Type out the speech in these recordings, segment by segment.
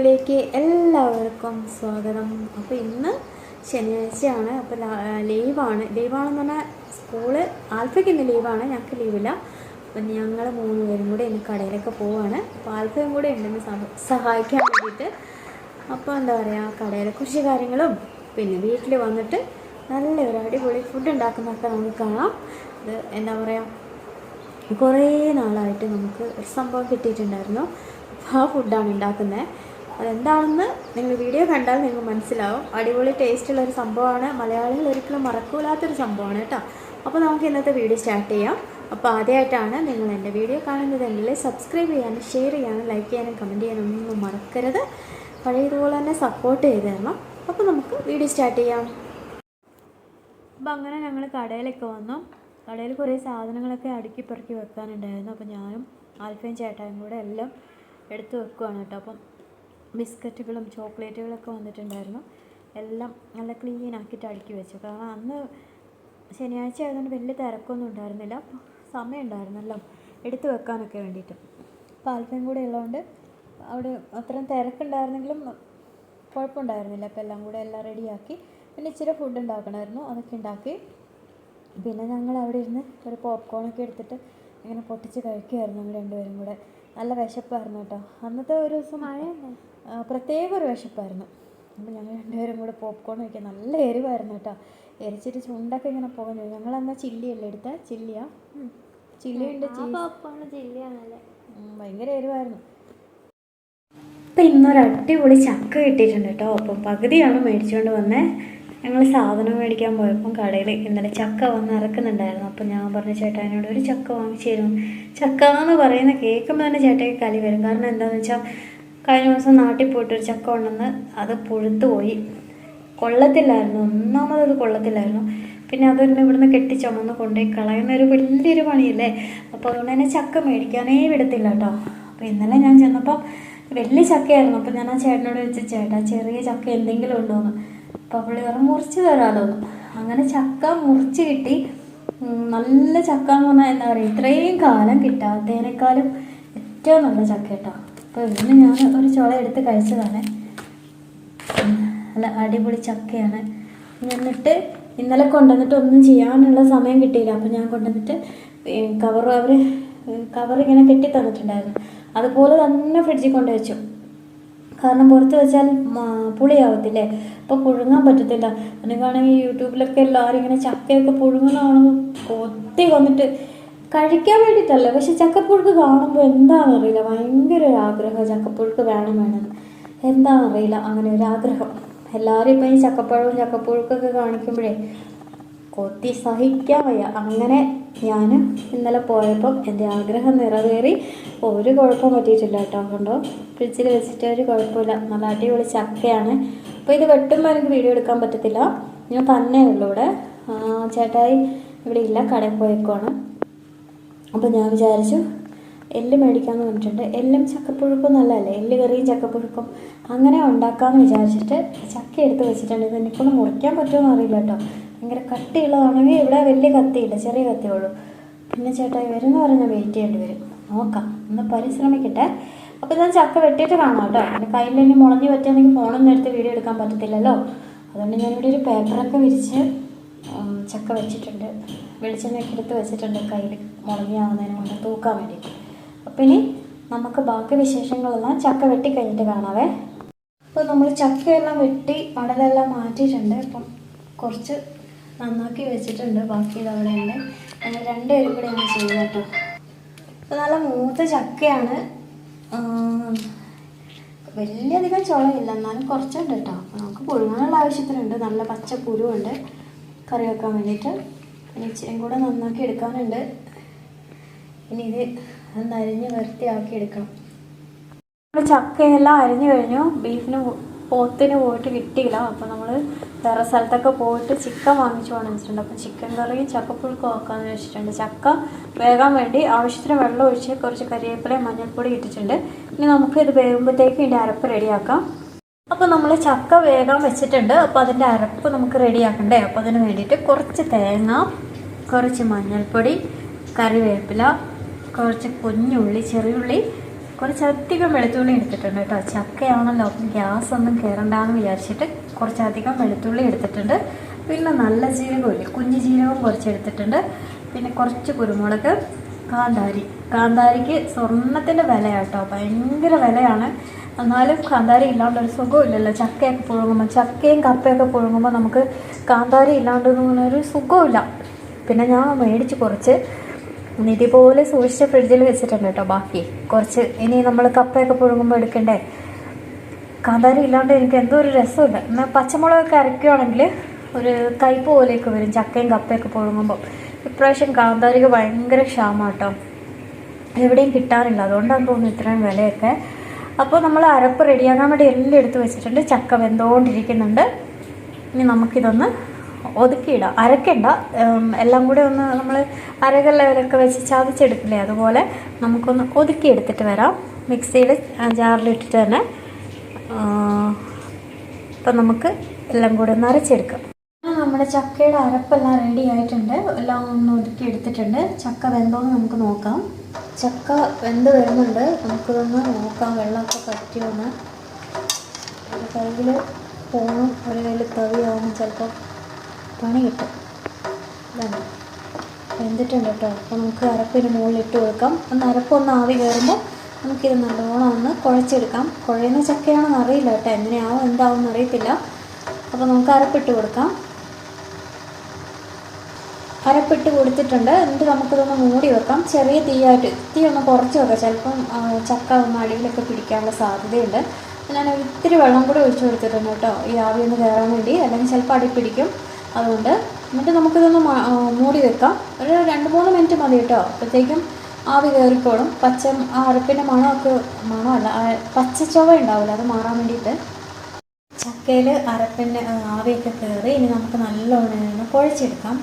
വീഡിയോയിലേക്ക് എല്ലാവർക്കും സ്വാഗതം. അപ്പോൾ ഇന്ന് ശനിയാഴ്ചയാണ്. അപ്പോൾ ലീവാണ്. ലീവാണെന്ന് പറഞ്ഞാൽ സ്കൂൾ ആൽഫയ്ക്ക് ഇന്ന് ലീവാണ്. ഞങ്ങൾക്ക് ലീവില്ല. അപ്പം ഞങ്ങൾ മൂന്ന് പേരും കൂടെ ഇന്ന് കടയിലൊക്കെ പോവാണ്. അപ്പോൾ ആൽഫയും കൂടെ ഉണ്ടെന്ന് സഹായിക്കാൻ വേണ്ടിയിട്ട്. അപ്പോൾ എന്താ പറയുക കുറച്ച് കാര്യങ്ങളും പിന്നെ വീട്ടിൽ വന്നിട്ട് നല്ലൊരു അടിപൊളി ഫുഡ് ഉണ്ടാക്കുന്നതൊക്കെ നമുക്ക് കാണാം. ഇത് എന്താ പറയുക കുറേ നാളായിട്ട് നമുക്ക് ഒരു സംഭവം കിട്ടിയിട്ടുണ്ടായിരുന്നു. ആ ഫുഡാണ് ഉണ്ടാക്കുന്നത് അതെന്താണെന്ന് നിങ്ങൾ വീഡിയോ കണ്ടാൽ നിങ്ങൾക്ക് മനസ്സിലാവും. അടിപൊളി ടേസ്റ്റുള്ള ഒരു സംഭവമാണ്. മലയാളികൾ ഒരിക്കലും മറക്കൂലാത്തൊരു സംഭവമാണ് കേട്ടോ. അപ്പോൾ നമുക്ക് ഇന്നത്തെ വീഡിയോ സ്റ്റാർട്ട് ചെയ്യാം. അപ്പോൾ ആദ്യമായിട്ടാണ് നിങ്ങൾ എന്റെ വീഡിയോ കാണുന്നതെങ്കിൽ സബ്സ്ക്രൈബ് ചെയ്യാനും ഷെയർ ചെയ്യാനും ലൈക്ക് ചെയ്യാനും കമന്റ് ചെയ്യാനും ഒന്നും മറക്കരുത്. പഴയതുപോലെ തന്നെ സപ്പോർട്ട് ചെയ്ത് തരണം. അപ്പോൾ നമുക്ക് വീഡിയോ സ്റ്റാർട്ട് ചെയ്യാം. അപ്പോൾ അങ്ങനെ ഞങ്ങൾ കടയിലൊക്കെ വന്നു. കടയിൽ കുറേ സാധനങ്ങളൊക്കെ അടുക്കി പെറുക്കി വെക്കാനുണ്ടായിരുന്നു. അപ്പോൾ ഞാനും ആൽഫയും ചേട്ടായും കൂടെ എല്ലാം എടുത്ത് വെക്കുകയാണ് കേട്ടോ. അപ്പം ബിസ്ക്കറ്റുകളും ചോക്ലേറ്റുകളൊക്കെ വന്നിട്ടുണ്ടായിരുന്നു. എല്ലാം നല്ല ക്ലീൻ ആക്കിയിട്ട് അടുക്കി വെച്ചു. കാരണം അന്ന് ശനിയാഴ്ച ആയതുകൊണ്ട് വലിയ തിരക്കൊന്നും ഉണ്ടായിരുന്നില്ല. സമയം ഉണ്ടായിരുന്നല്ലോ എടുത്തു വെക്കാനൊക്കെ വേണ്ടിയിട്ട്. അല്പം കൂടെ ഉള്ളതുകൊണ്ട് അവിടെ അത്രയും തിരക്കുണ്ടായിരുന്നെങ്കിലും കുഴപ്പമുണ്ടായിരുന്നില്ല. അപ്പോൾ എല്ലാം കൂടെ എല്ലാം റെഡിയാക്കി പിന്നെ ഇച്ചിരി ഫുഡ് ഉണ്ടാക്കണമായിരുന്നു. അതൊക്കെ ഉണ്ടാക്കി. പിന്നെ ഞങ്ങൾ അവിടെ ഇരുന്ന് ഒരു പോപ്കോണൊക്കെ എടുത്തിട്ട് ഇങ്ങനെ പൊട്ടിച്ച് കഴിക്കുമായിരുന്നു ഞങ്ങൾ രണ്ടുപേരും കൂടെ. നല്ല വിശപ്പായിരുന്നു കേട്ടോ. അന്നത്തെ ഒരു ദിവസം പ്രത്യേക ഒരു വിശപ്പായിരുന്നു. അപ്പോൾ ഞങ്ങൾ രണ്ടുപേരും കൂടെ പോപ്കോൺ കഴിക്കാൻ നല്ല എരിവായിരുന്നു കേട്ടോ. എരിച്ചിട്ട് ചുണ്ടൊക്കെ ഇങ്ങനെ പോകുന്നു ഞങ്ങൾ അന്ന് ചില്ലിയല്ലേ എടുത്ത? ചില്ലിയാ? ചില്ലിയുണ്ട് ഭയങ്കര എരിവായിരുന്നു. അപ്പം ഇന്നൊരു അടിപൊളി ചക്ക കിട്ടിയിട്ടുണ്ട് കേട്ടോ. അപ്പം പകുതിയാണ് മേടിച്ചുകൊണ്ട് വന്നേ. ഞങ്ങൾ സാധനം മേടിക്കാൻ പോയപ്പം കടയിൽ ഇന്നലെ ചക്ക വന്ന് ഇറക്കുന്നുണ്ടായിരുന്നു അപ്പം ഞാൻ പറഞ്ഞു ചേട്ടാനോട് ഒരു ചക്ക വാങ്ങിച്ചു തരും. ചക്ക എന്ന് പറയുന്ന കേൾക്കുമ്പോൾ തന്നെ ചേട്ടയ്ക്ക് കലി വരും. കാരണം എന്താണെന്ന് വെച്ചാൽ കഴിഞ്ഞ ദിവസം നാട്ടിൽ പോയിട്ട് ഒരു ചക്ക കൊണ്ടുവന്ന് അത് പുഴുത്തു പോയി. കൊള്ളത്തില്ലായിരുന്നു. ഒന്നാമത് അത് കൊള്ളത്തില്ലായിരുന്നു. പിന്നെ അതൊന്ന് ഇവിടുന്ന് കെട്ടി ചുമന്ന് കൊണ്ടുപോയി കളയുന്ന ഒരു വലിയൊരു പണിയല്ലേ? അപ്പോൾ അതുകൊണ്ട് തന്നെ ചക്ക മേടിക്കാനേ വിടത്തില്ല കേട്ടോ. അപ്പോൾ ഇന്നലെ ഞാൻ ചെന്നപ്പം വലിയ ചക്കയായിരുന്നു. അപ്പോൾ ഞാൻ ആ ചേട്ടനോട് ചോദിച്ചു ചേട്ടാ ചെറിയ ചക്ക എന്തെങ്കിലും ഉണ്ടോയെന്ന് അപ്പോൾ പുള്ളി പറഞ്ഞു മുറിച്ച് തരാമല്ലോ അങ്ങനെ ചക്ക മുറിച്ച് കിട്ടി. നല്ല ചക്ക എന്ന് പറഞ്ഞാൽ എന്താ പറയുക ഇത്രയും കാലം കിട്ടാത്തതിനേക്കാളും ഏറ്റവും നല്ല ചക്ക കേട്ടോ. അപ്പോൾ ഇന്ന് ഞാൻ ഒരു ചോള എടുത്ത് കഴിച്ചതാണ്. നല്ല അടിപൊളി ചക്കയാണ്. എന്നിട്ട് ഇന്നലെ കൊണ്ടുവന്നിട്ട് ഒന്നും ചെയ്യാനുള്ള സമയം കിട്ടിയില്ല. അപ്പോൾ ഞാൻ കൊണ്ടുവന്നിട്ട് കവർ അവർ കവർ ഇങ്ങനെ കെട്ടി തന്നിട്ടുണ്ടായിരുന്നു. അതുപോലെ തന്നെ ഫ്രിഡ്ജിൽ കൊണ്ട് വെച്ചു കാരണം പുറത്ത് വെച്ചാൽ പുളിയാവത്തില്ലേ? അപ്പോൾ പുഴുങ്ങാൻ പറ്റത്തില്ല. എനിക്കാണെങ്കിൽ യൂട്യൂബിലൊക്കെ എല്ലാവരും ഇങ്ങനെ ചക്കയൊക്കെ പുഴുങ്ങുന്ന കൊത്തി വന്നിട്ട് കഴിക്കാൻ വേണ്ടിയിട്ടല്ല പക്ഷെ ചക്കപ്പുഴുക്ക് കാണുമ്പോൾ എന്താണെന്നറിയില്ല. ഭയങ്കര ഒരു ആഗ്രഹം ചക്കപ്പുഴുക്ക് വേണം വേണം. എന്താണെന്നറിയില്ല അങ്ങനെ ഒരു ആഗ്രഹം. എല്ലാവരും ഇപ്പം ഈ ചക്കപ്പഴവും ചക്കപ്പുഴുക്കൊക്കെ കാണിക്കുമ്പോഴേ കൊത്തി സഹിക്കാൻ വയ്യ. അങ്ങനെ ഞാൻ ഇന്നലെ പോയപ്പം എന്റെ ആഗ്രഹം നിറവേറി. ഒരു കുഴപ്പം പറ്റിയിട്ടില്ല കേട്ടോ കണ്ടോ? ഫ്രിഡ്ജിൽ വെച്ചിട്ട് ഒരു കുഴപ്പമില്ല നല്ല അടിപൊളി ചക്കയാണ്. അപ്പോൾ ഇത് വെട്ടുമ്പോൾ എനിക്ക് വീഡിയോ എടുക്കാൻ പറ്റത്തില്ല. ഞാൻ തന്നെ ഉള്ളൂ ഇവിടെ. ചേട്ടായി ഇവിടെ ഇല്ല കടയിൽ പോയേക്കുവാണ്. അപ്പോൾ ഞാൻ വിചാരിച്ചു എല്ല് മേടിക്കാമെന്ന് പറഞ്ഞിട്ടുണ്ട്. എല്ലും ചക്കപ്പുഴുക്കും നല്ലതല്ലേ? എല്ല് കറിയും ചക്കപ്പുഴുക്കും അങ്ങനെ ഉണ്ടാക്കാമെന്ന് വിചാരിച്ചിട്ട് ചക്ക എടുത്ത് വെച്ചിട്ടുണ്ട്. ഇത് എനിക്കൊന്ന് മുറിക്കാൻ പറ്റുമോ അറിയില്ല കേട്ടോ. ഭയങ്കര കട്ടിയുള്ളതാണെങ്കിൽ ഇവിടെ വലിയ കത്തിയില്ല ചെറിയ കത്തിയേ ഉള്ളൂ. പിന്നെ ചേട്ടായി വരുന്ന പറഞ്ഞാൽ വെയിറ്റ് ചെയ്യേണ്ടി വരും. നോക്കാം ഒന്ന് പരിശ്രമിക്കട്ടെ. അപ്പോൾ ഞാൻ ചക്ക വെട്ടിയിട്ട് കാണാം കേട്ടോ. പിന്നെ കയ്യിൽ ഇനി മുളഞ്ഞ് പറ്റുകയാണെങ്കിൽ ഫോണൊന്നും എടുത്ത് വീഡിയോ എടുക്കാൻ പറ്റത്തില്ലല്ലോ. അതുകൊണ്ട് ഞാനിവിടെ ഒരു പേപ്പറൊക്കെ വിരിച്ച് ചക്ക വെച്ചിട്ടുണ്ട്. വെളിച്ചെണ്ണയൊക്കെ എടുത്ത് വെച്ചിട്ടുണ്ട് കയ്യിൽ. മുളങ്ങിയാവുന്നതിന് മുന്നേ തൂക്കാൻ വേണ്ടിയിട്ട്. അപ്പോൾ ഇനി നമുക്ക് ബാക്കി വിശേഷങ്ങളെല്ലാം ചക്ക വെട്ടി കഴിഞ്ഞിട്ട് കാണാവേ. അപ്പോൾ നമ്മൾ ചക്കയെല്ലാം വെട്ടി അടലെല്ലാം മാറ്റിയിട്ടുണ്ട്. അപ്പം കുറച്ച് നന്നാക്കി വെച്ചിട്ടുണ്ട്. ബാക്കി അവിടെ ഉണ്ട് രണ്ടുപേരും കൂടെ ഞാൻ ചെയ്തു കേട്ടോ. അപ്പോൾ നല്ല മൂത്ത ചക്കയാണ്. വലിയധികം ചുളയില്ല. എന്നാലും കുറച്ചുണ്ട് കേട്ടോ. അപ്പോൾ നമുക്ക് പുഴുങ്ങാനുള്ള ആവശ്യത്തിനുണ്ട്. നല്ല പച്ച പുരുവുണ്ട് കറി വെക്കാൻ വേണ്ടിയിട്ട്. പിന്നെ ഇച്ചിരി കൂടെ നന്നാക്കി എടുക്കാനുണ്ട്. ഇനി ഇത് ഒന്ന് അരിഞ്ഞ് വൃത്തിയാക്കി എടുക്കണം ചക്കയെല്ലാം അരിഞ്ഞു കഴിഞ്ഞു. ബീഫിന് പോത്തിന് പോയിട്ട് കിട്ടിയില്ല. അപ്പോൾ നമ്മൾ വേറെ സ്ഥലത്തൊക്കെ പോയിട്ട് ചിക്കൻ വാങ്ങിച്ചു പോകണം വെച്ചിട്ടുണ്ട് അപ്പോൾ ചിക്കൻ കറിയും ചക്കപ്പുഴുക്കും ആക്കാമെന്ന് വെച്ചിട്ടുണ്ട്. ചക്ക വേകാൻ വേണ്ടി ആവശ്യത്തിന് വെള്ളം ഒഴിച്ച് കുറച്ച് കരിവേപ്പിലയും മഞ്ഞൾപ്പൊടി ഇട്ടിട്ടുണ്ട്. ഇനി നമുക്ക് ഇത് വേകുമ്പോഴത്തേക്കും ഇതിന്റെ അരപ്പ് റെഡിയാക്കാം. അപ്പോൾ നമ്മൾ ചക്ക വേകാൻ വെച്ചിട്ടുണ്ട്. അപ്പോൾ അതിന്റെ അരപ്പ് നമുക്ക് റെഡിയാക്കണ്ടേ? അപ്പോൾ അതിന് വേണ്ടിയിട്ട് കുറച്ച് തേങ്ങ കുറച്ച് മഞ്ഞൾപ്പൊടി കറിവേപ്പില കുറച്ച് കുഞ്ഞുള്ളി ചെറിയുള്ളി കുറച്ചധികം വെളുത്തുള്ളി എടുത്തിട്ടുണ്ട് കേട്ടോ. ചക്കയാണല്ലോ ഗ്യാസ് ഒന്നും കയറണ്ടെന്ന് വിചാരിച്ചിട്ട് കുറച്ചധികം വെളുത്തുള്ളി എടുത്തിട്ടുണ്ട്. പിന്നെ നല്ല ജീരകമില്ലേ കുഞ്ഞു ജീരകം കുറച്ച് എടുത്തിട്ടുണ്ട് പിന്നെ കുറച്ച് കുരുമുളക് കാന്താരി. കാന്താരിക്ക് സ്വർണത്തിന്റെ വിലയാട്ടോ ഭയങ്കര വിലയാണ്. എന്നാലും കാന്താരി ഇല്ലാണ്ട് ഒരു സുഖമില്ലല്ലോ ചക്കയൊക്കെ പുഴുങ്ങുമ്പോൾ ചക്കയും കപ്പയൊക്കെ പുഴുങ്ങുമ്പോൾ നമുക്ക് കാന്താരി ഇല്ലാണ്ട് ഒരു സുഖമില്ല പിന്നെ ഞാൻ മേടിച്ച് കുറച്ച് നിധി പോലെ സൂക്ഷിച്ച് ഫ്രിഡ്ജിൽ വെച്ചിട്ടുണ്ട് കേട്ടോ ബാക്കി. കുറച്ച് ഇനി നമ്മൾ കപ്പയൊക്കെ പുഴുങ്ങുമ്പോൾ എടുക്കണ്ടേ? കാന്താരി ഇല്ലാണ്ട് എനിക്ക് എന്തോ ഒരു രസമില്ല എന്നാൽ പച്ചമുളകൊക്കെ അരയ്ക്കുകയാണെങ്കിൽ ഒരു കയ്പ് പോലെയൊക്കെ വരും ചക്കയും കപ്പയൊക്കെ പുഴുങ്ങുമ്പോൾ ഇപ്രാവശ്യം കാന്താരിക്ക് ഭയങ്കര ക്ഷാമം കേട്ടോ. എവിടെയും കിട്ടാറില്ല. അതുകൊണ്ടാണ് തോന്നുന്നു ഇത്രയും വിലയൊക്കെ. അപ്പോൾ നമ്മൾ അരപ്പ് റെഡിയാക്കാൻ വേണ്ടി എല്ലാം എടുത്ത് വെച്ചിട്ടുണ്ട്. ചക്ക വെന്തോണ്ടിരിക്കുന്നുണ്ട്. ഇനി നമുക്കിതൊന്ന് ഒതുക്കിയിടാം. അരക്കണ്ട. എല്ലാം കൂടെ ഒന്ന് നമ്മൾ അരകല്ലവരൊക്കെ വെച്ച് ചതച്ചെടുക്കില്ലേ? അതുപോലെ നമുക്കൊന്ന് ഒതുക്കിയെടുത്തിട്ട് വരാം. മിക്സിയിൽ ജാറിലിട്ടിട്ട് തന്നെ അപ്പം നമുക്ക് എല്ലാം കൂടെ ഒന്ന് അരച്ചെടുക്കാം. നമ്മുടെ ചക്കയുടെ അരപ്പെല്ലാം റെഡി ആയിട്ടുണ്ട്. എല്ലാം ഒന്ന് ഒതുക്കി എടുത്തിട്ടുണ്ട് ചക്ക വെന്തോന്ന് നമുക്ക് നോക്കാം. ചക്ക വെന്ത് വരുന്നുണ്ട്. നമുക്കിതൊന്ന് നോക്കാം. വെള്ളമൊക്കെ പറ്റിയൊന്ന്. കയ്യിൽ പോകണം ഒരു കയ്യിൽ തവിയാവും ചിലപ്പോൾ പണി കിട്ടും. വെന്തിട്ടുണ്ട് കേട്ടോ അപ്പോൾ നമുക്ക് അരപ്പിന് മുകളിൽ ഇട്ട് കൊടുക്കാം. ഒന്ന് അരപ്പൊന്ന് ആവി കയറുമ്പോൾ നമുക്കിത് നല്ലോണം ഒന്ന് കുഴച്ചെടുക്കാം. കുഴയുന്ന ചക്കയാണെന്ന് അറിയില്ല കേട്ടോ എങ്ങനെയാവും എന്താവും അറിയത്തില്ല. അപ്പോൾ നമുക്ക് അരപ്പിട്ട് കൊടുക്കാം. അരപ്പിട്ട് കൊടുത്തിട്ടുണ്ട്. എന്നിട്ട് നമുക്കിതൊന്ന് മൂടി വെക്കാം. ചെറിയ തീയായിട്ട് തീ ഒന്ന് കുറച്ച് വെക്കാം. ചിലപ്പം ചക്ക ഒന്ന് അടിയിലൊക്കെ പിടിക്കാനുള്ള സാധ്യതയുണ്ട്. ഞാൻ ഇത്തിരി വെള്ളം കൂടി ഒഴിച്ചു കൊടുത്തിട്ടുണ്ട് കേട്ടോ ഈ ആവി ഒന്ന് കയറാൻ വേണ്ടി. അല്ലെങ്കിൽ ചിലപ്പോൾ അടി പിടിക്കും. അതുകൊണ്ട് എന്നിട്ട് നമുക്കിതൊന്ന് മൂടി വെക്കാം ഒരു രണ്ട് മൂന്ന് മിനിറ്റ് മതി കേട്ടോ. അപ്പോഴത്തേക്കും ആവി കയറിക്കോളും. പച്ച ആ അരപ്പിന്റെ മണമൊക്കെ മണമല്ല ആ പച്ച ചുവ ഉണ്ടാവില്ല അത് മാറാൻ വേണ്ടിയിട്ട്. ചക്കയിൽ അരപ്പിന്റെ ആവിയൊക്കെ കയറി ഇനി നമുക്ക് നല്ലോണം കുഴച്ചെടുക്കാം.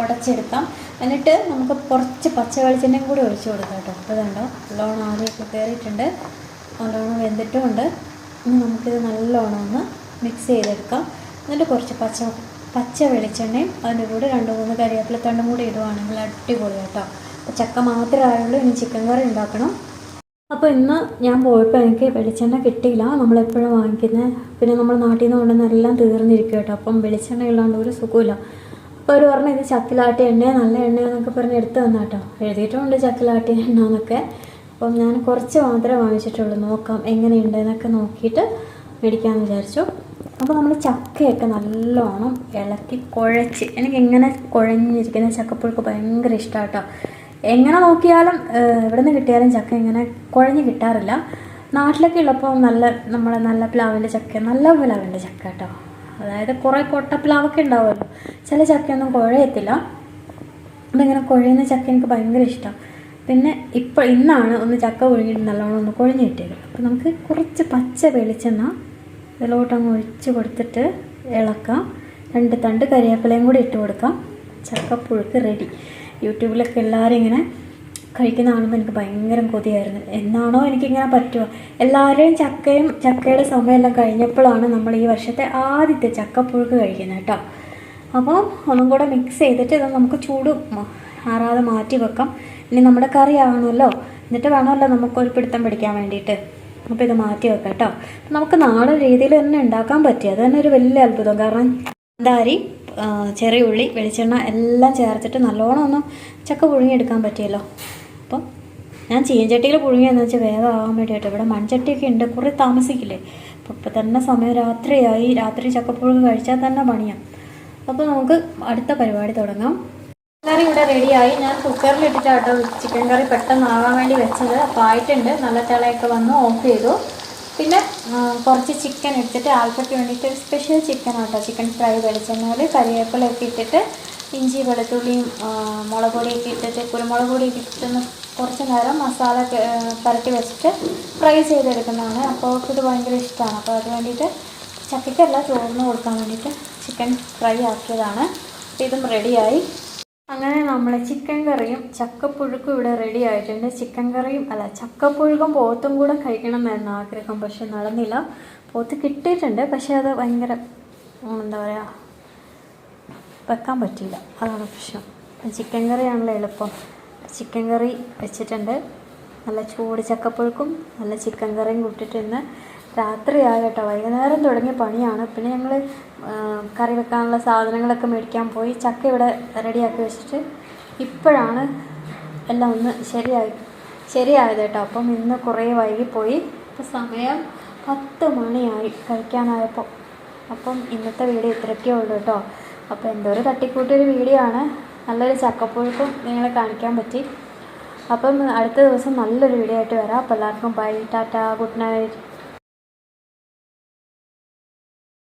ഉടച്ചെടുക്കാം. എന്നിട്ട് നമുക്ക് കുറച്ച് പച്ച വെളിച്ചെണ്ണയും കൂടി ഒഴിച്ചു കൊടുക്കാം കേട്ടോ. അപ്പോൾ കണ്ടോ? നല്ലോണം ആവിയൊക്കെ കയറിയിട്ടുണ്ട്. നല്ലോണം വെന്തിട്ടുമുണ്ട്. ഇനി നമുക്കിത് നല്ലോണം ഒന്ന് മിക്സ് ചെയ്തെടുക്കാം. എന്നിട്ട് കുറച്ച് പച്ച പച്ച വെളിച്ചെണ്ണയും അതിന്റെ കൂടെ രണ്ട് മൂന്ന് കരിവേപ്പിലത്തണ്ടും കൂടി ഇടുവാണെങ്കിൽ അടിപൊളി കേട്ടോ അപ്പോൾ ചക്ക മാത്രമേ ആയുള്ളൂ ഇനി ചിക്കൻ കറി ഉണ്ടാക്കണം. അപ്പോൾ ഇന്ന് ഞാൻ പോയപ്പോൾ എനിക്ക് വെളിച്ചെണ്ണ കിട്ടിയില്ല. നമ്മളെപ്പോഴും വാങ്ങിക്കുന്നത് പിന്നെ നമ്മൾ നാട്ടിൽ നിന്ന് കൊണ്ടുവന്ന എല്ലാം തീർന്നിരിക്കും കേട്ടോ. അപ്പം വെളിച്ചെണ്ണ ഇല്ലാണ്ട് ഒരു സുഖമില്ല അപ്പോൾ അവർ പറഞ്ഞു ഇത് ചക്കിലാട്ടിയ എണ്ണ നല്ല എണ്ണയെന്നൊക്കെ പറഞ്ഞ് എടുത്ത് തന്നാ കേട്ടോ. എഴുതിയിട്ടുമുണ്ട് ചക്കിലാട്ടിയ എണ്ണ എന്നൊക്കെ അപ്പം ഞാൻ കുറച്ച് മാത്രമേ വാങ്ങിച്ചിട്ടുള്ളൂ. നോക്കാം എങ്ങനെയുണ്ട് എന്നൊക്കെ നോക്കിയിട്ട് മേടിക്കാമെന്ന് വിചാരിച്ചു. അപ്പോൾ നമ്മൾ ചക്കയൊക്കെ നല്ലോണം ഇളക്കി കുഴച്ച്. എനിക്ക് ഇങ്ങനെ കുഴഞ്ഞിരിക്കുന്ന ചക്കപ്പുഴുക്ക് ഭയങ്കര ഇഷ്ടമാണ് കേട്ടോ എങ്ങനെ നോക്കിയാലും എവിടെ നിന്ന് കിട്ടിയാലും ചക്ക ഇങ്ങനെ കുഴഞ്ഞ് കിട്ടാറില്ല. നാട്ടിലൊക്കെ ഉള്ളപ്പോൾ നല്ല നമ്മളെ നല്ല പ്ലാവിന്റെ ചക്ക നല്ല പ്ലാവിന്റെ ചക്ക കേട്ടോ. അതായത് കുറേ കൊട്ട പ്ലാവൊക്കെ ഉണ്ടാവുമല്ലോ. ചില ചക്കയൊന്നും കുഴയത്തില്ല. അപ്പം ഇങ്ങനെ കുഴയുന്ന ചക്ക എനിക്ക് ഭയങ്കര ഇഷ്ടമാണ് പിന്നെ ഇപ്പോൾ ഇന്നാണ് ഒന്ന് ചക്ക ഒഴുകിയിട്ട് നല്ലോണം ഒന്ന് കുഴഞ്ഞ് കിട്ടിയത്. അപ്പോൾ നമുക്ക് കുറച്ച് പച്ച വെളിച്ചെണ്ണ ഇതിലോട്ടങ്ങ് ഒഴിച്ച് കൊടുത്തിട്ട് ഇളക്കാം. രണ്ട് തണ്ട് കരിവേപ്പിലയും കൂടി ഇട്ട് കൊടുക്കാം. ചക്കപ്പുഴുക്ക് റെഡി യൂട്യൂബിലൊക്കെ എല്ലാവരും ഇങ്ങനെ കഴിക്കുന്ന കാണുമ്പോൾ എനിക്ക് ഭയങ്കര കൊതിയായിരുന്നു. എന്നാണോ എനിക്കിങ്ങനെ പറ്റുമോ എല്ലാവരെയും ചക്കയും ചക്കയുടെ സമയമെല്ലാം കഴിഞ്ഞപ്പോഴാണ് നമ്മൾ ഈ വർഷത്തെ ആദ്യത്തെ ചക്കപ്പുഴുക്ക് കഴിക്കുന്നത് കേട്ടോ. അപ്പോൾ ഒന്നും കൂടെ മിക്സ് ചെയ്തിട്ട് ഇത് നമുക്ക് ചൂട് ആറാതെ മാറ്റി വെക്കാം. ഇനി നമ്മുടെ കറി ആവണമല്ലോ എന്നിട്ട് വേണമല്ലോ നമുക്ക് ഒരു പിടുത്തം പിടിക്കാൻ വേണ്ടിയിട്ട്. അപ്പോൾ ഇത് മാറ്റി വെക്കാം കേട്ടോ. നമുക്ക് നാടൻ രീതിയിൽ തന്നെ ഉണ്ടാക്കാൻ പറ്റി. അത് തന്നെ ഒരു വലിയ അത്ഭുതം. കാരണം ആ, ചെറിയ ഉള്ളി വെളിച്ചെണ്ണ എല്ലാം ചേർത്തിട്ട് നല്ലോണം ഒന്ന് ചക്ക പുഴുങ്ങിയെടുക്കാൻ പറ്റിയല്ലോ. അപ്പം ഞാൻ ചീഞ്ചട്ടിയിൽ പുഴുങ്ങിയെന്ന് വെച്ചാൽ വേഗം ആവാൻ വേണ്ടിയിട്ട്. ഇവിടെ മൺചട്ടിയൊക്കെ ഉണ്ട്. കുറേ താമസിക്കില്ലേ? അപ്പോൾ ഇപ്പം തന്നെ സമയം രാത്രിയായി. രാത്രി ചക്കപ്പുഴുങ്ങ് കഴിച്ചാൽ തന്നെ പണിയാം. അപ്പോൾ നമുക്ക് അടുത്ത പരിപാടി തുടങ്ങാം. കറി ഇവിടെ റെഡിയായി ഞാൻ കുക്കറിൽ ഇട്ടിട്ടാട്ടോ ചിക്കൻ കറി പെട്ടെന്ന് ആവാൻ വേണ്ടി വെച്ചത്. അപ്പോൾ ആയിട്ടുണ്ട്. നല്ല തിളയൊക്കെ വന്ന് ഓഫ് ചെയ്തു. പിന്നെ കുറച്ച് ചിക്കൻ എടുത്തിട്ട് ആൾക്കൊക്കെ വേണ്ടിയിട്ട് ഒരു സ്പെഷ്യൽ ചിക്കൻ ആട്ടോ. ചിക്കൻ ഫ്രൈ വെളിച്ചെണ്ണയിൽ കറിവേപ്പിലൊക്കെ ഇട്ടിട്ട് ഇഞ്ചി വെളുത്തുള്ളിയും മുളക് പൊടിയൊക്കെ ഇട്ടിട്ട് കുരുമുളക് പൊടിയൊക്കെ ഇട്ടിട്ടൊന്ന് കുറച്ച് നേരം മസാല പരട്ടി വെച്ചിട്ട് ഫ്രൈ ചെയ്തെടുക്കുന്നതാണ്. അപ്പോൾ അവർക്ക് ഇത് ഭയങ്കര ഇഷ്ടമാണ് അപ്പോൾ അത് വേണ്ടിയിട്ട് ചക്കയ്ക്കല്ല ചോറിന് കൊടുക്കാൻ വേണ്ടിയിട്ട് ചിക്കൻ ഫ്രൈ ആക്കിയതാണ്. ഇതും റെഡിയായി അങ്ങനെ നമ്മളെ ചിക്കൻ കറിയും ചക്കപ്പുഴുക്കും ഇവിടെ റെഡി ആയിട്ടുണ്ട്. ചിക്കൻ കറിയും അല്ല ചക്കപ്പുഴുക്കും പോത്തും കൂടെ കഴിക്കണം എന്നായിരുന്നു ആഗ്രഹം. പക്ഷെ നടന്നില്ല. പോത്ത് കിട്ടിയിട്ടുണ്ട്. പക്ഷെ അത് ഭയങ്കര എന്താ പറയുക വെക്കാൻ പറ്റില്ല അതാണ് പ്രശ്നം. ചിക്കൻ കറിയാണല്ലോ എളുപ്പം. ചിക്കൻ കറി വെച്ചിട്ടുണ്ട്. നല്ല ചൂട് ചക്കപ്പുഴുക്കും നല്ല ചിക്കൻ കറിയും കൂട്ടിയിട്ട് രാത്രിയായി കേട്ടോ വൈകുന്നേരം തുടങ്ങിയ പണിയാണ്. പിന്നെ ഞങ്ങൾ കറി വെക്കാനുള്ള സാധനങ്ങളൊക്കെ മേടിക്കാൻ പോയി. ചക്ക ഇവിടെ റെഡിയാക്കി വെച്ചിട്ട് ഇപ്പോഴാണ് എല്ലാം ഒന്ന് ശരിയായി ശരിയായത് കേട്ടോ അപ്പം ഇന്ന് കുറേ വൈകിപ്പോയി. ഇപ്പം സമയം പത്ത് മണിയായി കഴിക്കാനായപ്പോൾ അപ്പം ഇന്നത്തെ വീഡിയോ ഇത്രയൊക്കെ ഉള്ളൂ കേട്ടോ. അപ്പോൾ എന്തോ ഒരു തട്ടിക്കൂട്ടിയൊരു വീഡിയോ ആണ്. നല്ലൊരു ചക്കപ്പുഴുക്കും നിങ്ങളെ കാണിക്കാൻ പറ്റി. അപ്പം അടുത്ത ദിവസം നല്ലൊരു വീഡിയോ ആയിട്ട് വരാം. അപ്പോൾ എല്ലാവർക്കും ബൈ ടാറ്റ ഗുഡ് നൈറ്റ്.